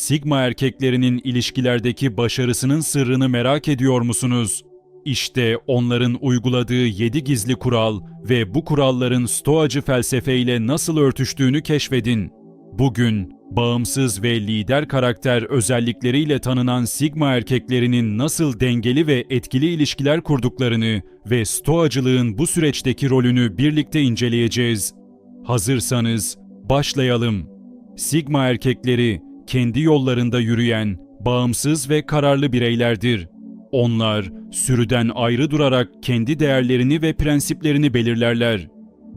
Sigma erkeklerinin ilişkilerdeki başarısının sırrını merak ediyor musunuz? İşte onların uyguladığı 7 gizli kural ve bu kuralların stoacı felsefeyle nasıl örtüştüğünü keşfedin. Bugün bağımsız ve lider karakter özellikleriyle tanınan Sigma erkeklerinin nasıl dengeli ve etkili ilişkiler kurduklarını ve stoacılığın bu süreçteki rolünü birlikte inceleyeceğiz. Hazırsanız başlayalım. Sigma erkekleri kendi yollarında yürüyen, bağımsız ve kararlı bireylerdir. Onlar sürüden ayrı durarak kendi değerlerini ve prensiplerini belirlerler.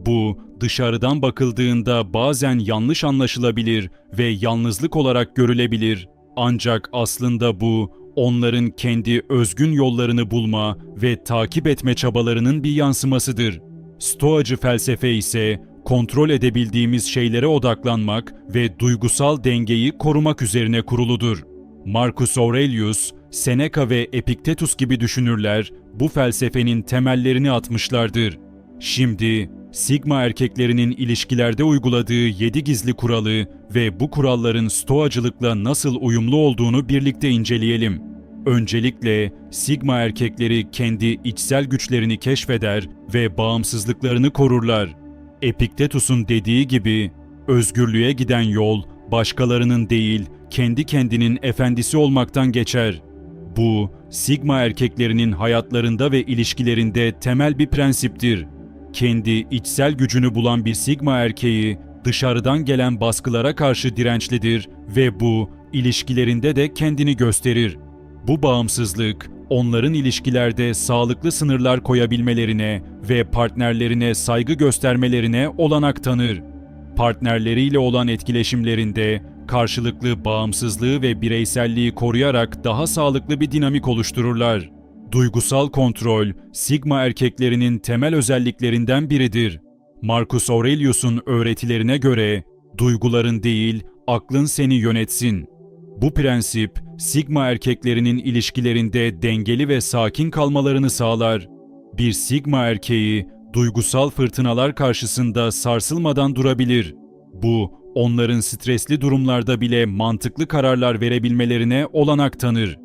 Bu dışarıdan bakıldığında bazen yanlış anlaşılabilir ve yalnızlık olarak görülebilir. Ancak aslında bu onların kendi özgün yollarını bulma ve takip etme çabalarının bir yansımasıdır. Stoacı felsefe ise kontrol edebildiğimiz şeylere odaklanmak ve duygusal dengeyi korumak üzerine kuruludur. Marcus Aurelius, Seneca ve Epiktetus gibi düşünürler bu felsefenin temellerini atmışlardır. Şimdi Sigma erkeklerinin ilişkilerde uyguladığı 7 gizli kuralı ve bu kuralların stoacılıkla nasıl uyumlu olduğunu birlikte inceleyelim. Öncelikle Sigma erkekleri kendi içsel güçlerini keşfeder ve bağımsızlıklarını korurlar. Epiktetus'un dediği gibi özgürlüğe giden yol başkalarının değil, kendi kendinin efendisi olmaktan geçer. Bu, Sigma erkeklerinin hayatlarında ve ilişkilerinde temel bir prensiptir. Kendi içsel gücünü bulan bir Sigma erkeği dışarıdan gelen baskılara karşı dirençlidir ve bu ilişkilerinde de kendini gösterir. Bu bağımsızlık onların ilişkilerde sağlıklı sınırlar koyabilmelerine ve partnerlerine saygı göstermelerine olanak tanır. Partnerleriyle olan etkileşimlerinde karşılıklı bağımsızlığı ve bireyselliği koruyarak daha sağlıklı bir dinamik oluştururlar. Duygusal kontrol, Sigma erkeklerinin temel özelliklerinden biridir. Marcus Aurelius'un öğretilerine göre, duyguların değil, aklın seni yönetsin. Bu prensip, Sigma erkeklerinin ilişkilerinde dengeli ve sakin kalmalarını sağlar. Bir Sigma erkeği, duygusal fırtınalar karşısında sarsılmadan durabilir. Bu, onların stresli durumlarda bile mantıklı kararlar verebilmelerine olanak tanır.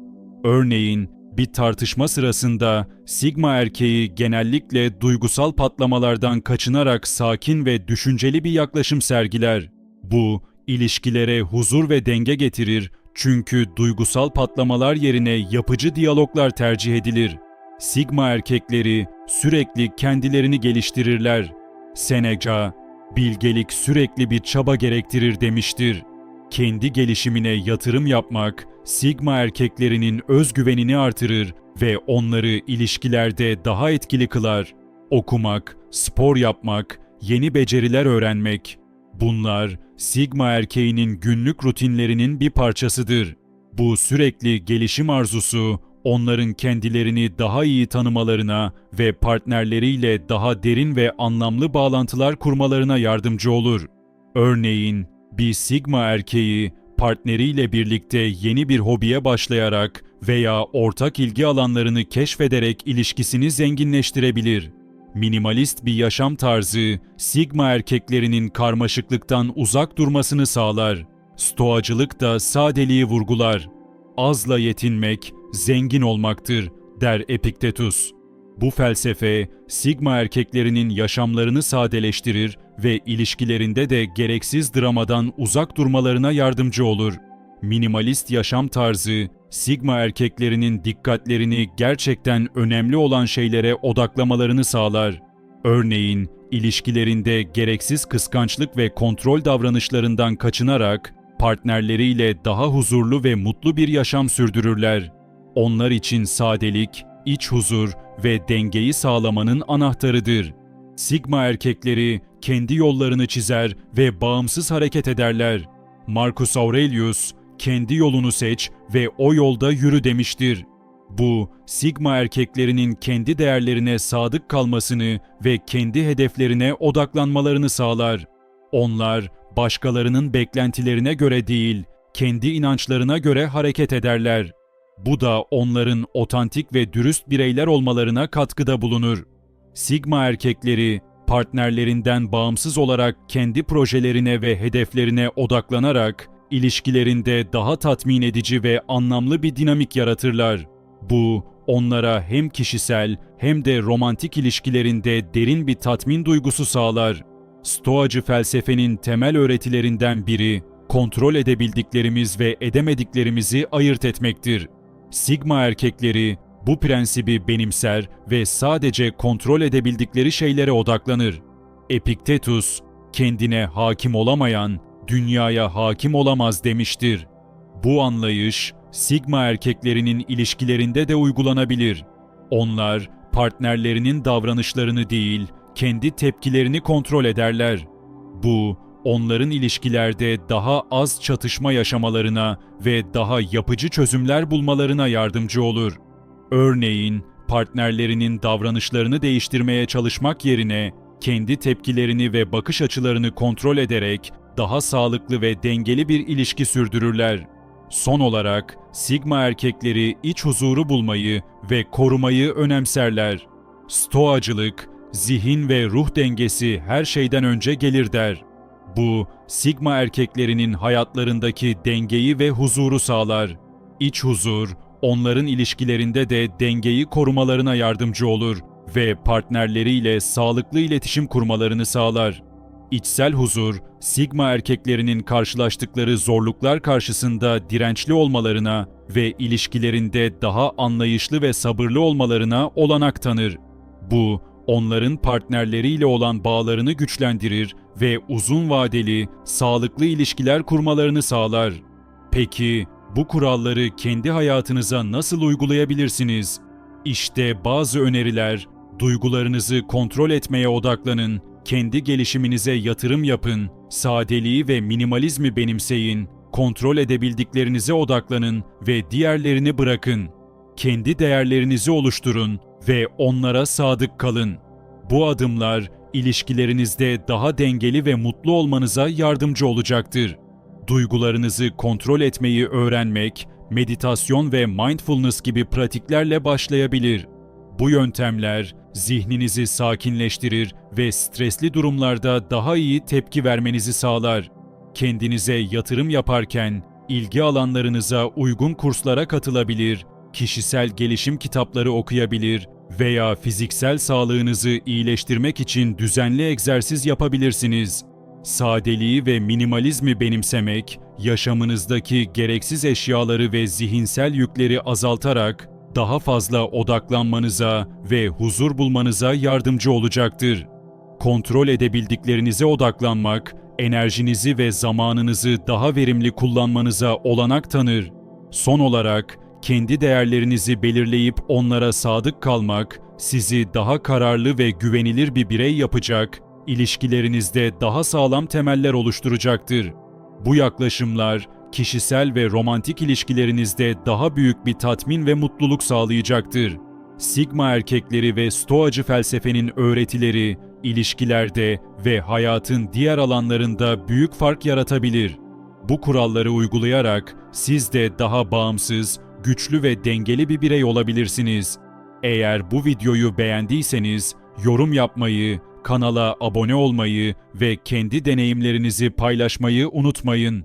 Örneğin, bir tartışma sırasında Sigma erkeği genellikle duygusal patlamalardan kaçınarak sakin ve düşünceli bir yaklaşım sergiler. Bu, ilişkilere huzur ve denge getirir çünkü duygusal patlamalar yerine yapıcı diyaloglar tercih edilir. Sigma erkekleri sürekli kendilerini geliştirirler. Seneca, bilgelik sürekli bir çaba gerektirir demiştir. Kendi gelişimine yatırım yapmak, Sigma erkeklerinin özgüvenini artırır ve onları ilişkilerde daha etkili kılar. Okumak, spor yapmak, yeni beceriler öğrenmek. Bunlar Sigma erkeğinin günlük rutinlerinin bir parçasıdır. Bu sürekli gelişim arzusu onların kendilerini daha iyi tanımalarına ve partnerleriyle daha derin ve anlamlı bağlantılar kurmalarına yardımcı olur. Örneğin bir Sigma erkeği partneriyle birlikte yeni bir hobiye başlayarak veya ortak ilgi alanlarını keşfederek ilişkisini zenginleştirebilir. Minimalist bir yaşam tarzı, Sigma erkeklerinin karmaşıklıktan uzak durmasını sağlar. Stoacılık da sadeliği vurgular. Azla yetinmek, zengin olmaktır, der Epiktetus. Bu felsefe, Sigma erkeklerinin yaşamlarını sadeleştirir ve ilişkilerinde de gereksiz dramadan uzak durmalarına yardımcı olur. Minimalist yaşam tarzı, Sigma erkeklerinin dikkatlerini gerçekten önemli olan şeylere odaklamalarını sağlar. Örneğin, ilişkilerinde gereksiz kıskançlık ve kontrol davranışlarından kaçınarak partnerleriyle daha huzurlu ve mutlu bir yaşam sürdürürler. Onlar için sadelik, iç huzur ve dengeyi sağlamanın anahtarıdır. Sigma erkekleri kendi yollarını çizer ve bağımsız hareket ederler. Marcus Aurelius, kendi yolunu seç ve o yolda yürü demiştir. Bu, Sigma erkeklerinin kendi değerlerine sadık kalmasını ve kendi hedeflerine odaklanmalarını sağlar. Onlar, başkalarının beklentilerine göre değil, kendi inançlarına göre hareket ederler. Bu da onların otantik ve dürüst bireyler olmalarına katkıda bulunur. Sigma erkekleri partnerlerinden bağımsız olarak kendi projelerine ve hedeflerine odaklanarak ilişkilerinde daha tatmin edici ve anlamlı bir dinamik yaratırlar. Bu, onlara hem kişisel hem de romantik ilişkilerinde derin bir tatmin duygusu sağlar. Stoacı felsefenin temel öğretilerinden biri, kontrol edebildiklerimiz ve edemediklerimizi ayırt etmektir. Sigma erkekleri bu prensibi benimser ve sadece kontrol edebildikleri şeylere odaklanır. Epiktetus, kendine hakim olamayan, dünyaya hakim olamaz demiştir. Bu anlayış, Sigma erkeklerinin ilişkilerinde de uygulanabilir. Onlar, partnerlerinin davranışlarını değil, kendi tepkilerini kontrol ederler. Bu, onların ilişkilerde daha az çatışma yaşamalarına ve daha yapıcı çözümler bulmalarına yardımcı olur. Örneğin, partnerlerinin davranışlarını değiştirmeye çalışmak yerine kendi tepkilerini ve bakış açılarını kontrol ederek daha sağlıklı ve dengeli bir ilişki sürdürürler. Son olarak Sigma erkekleri iç huzuru bulmayı ve korumayı önemserler. Stoacılık, zihin ve ruh dengesi her şeyden önce gelir der. Bu, Sigma erkeklerinin hayatlarındaki dengeyi ve huzuru sağlar. İç huzur, onların ilişkilerinde de dengeyi korumalarına yardımcı olur ve partnerleriyle sağlıklı iletişim kurmalarını sağlar. İçsel huzur, Sigma erkeklerinin karşılaştıkları zorluklar karşısında dirençli olmalarına ve ilişkilerinde daha anlayışlı ve sabırlı olmalarına olanak tanır. Bu, onların partnerleriyle olan bağlarını güçlendirir ve uzun vadeli, sağlıklı ilişkiler kurmalarını sağlar. Peki, bu kuralları kendi hayatınıza nasıl uygulayabilirsiniz? İşte bazı öneriler, duygularınızı kontrol etmeye odaklanın, kendi gelişiminize yatırım yapın, sadeliği ve minimalizmi benimseyin, kontrol edebildiklerinize odaklanın ve diğerlerini bırakın. Kendi değerlerinizi oluşturun ve onlara sadık kalın. Bu adımlar ilişkilerinizde daha dengeli ve mutlu olmanıza yardımcı olacaktır. Duygularınızı kontrol etmeyi öğrenmek, meditasyon ve mindfulness gibi pratiklerle başlayabilir. Bu yöntemler zihninizi sakinleştirir ve stresli durumlarda daha iyi tepki vermenizi sağlar. Kendinize yatırım yaparken ilgi alanlarınıza uygun kurslara katılabilir, kişisel gelişim kitapları okuyabilir veya fiziksel sağlığınızı iyileştirmek için düzenli egzersiz yapabilirsiniz. Sadeliği ve minimalizmi benimsemek, yaşamınızdaki gereksiz eşyaları ve zihinsel yükleri azaltarak daha fazla odaklanmanıza ve huzur bulmanıza yardımcı olacaktır. Kontrol edebildiklerinize odaklanmak, enerjinizi ve zamanınızı daha verimli kullanmanıza olanak tanır. Son olarak, kendi değerlerinizi belirleyip onlara sadık kalmak, sizi daha kararlı ve güvenilir bir birey yapacak, ilişkilerinizde daha sağlam temeller oluşturacaktır. Bu yaklaşımlar, kişisel ve romantik ilişkilerinizde daha büyük bir tatmin ve mutluluk sağlayacaktır. Sigma erkekleri ve Stoacı felsefenin öğretileri, ilişkilerde ve hayatın diğer alanlarında büyük fark yaratabilir. Bu kuralları uygulayarak siz de daha bağımsız, güçlü ve dengeli bir birey olabilirsiniz. Eğer bu videoyu beğendiyseniz yorum yapmayı, kanala abone olmayı ve kendi deneyimlerinizi paylaşmayı unutmayın.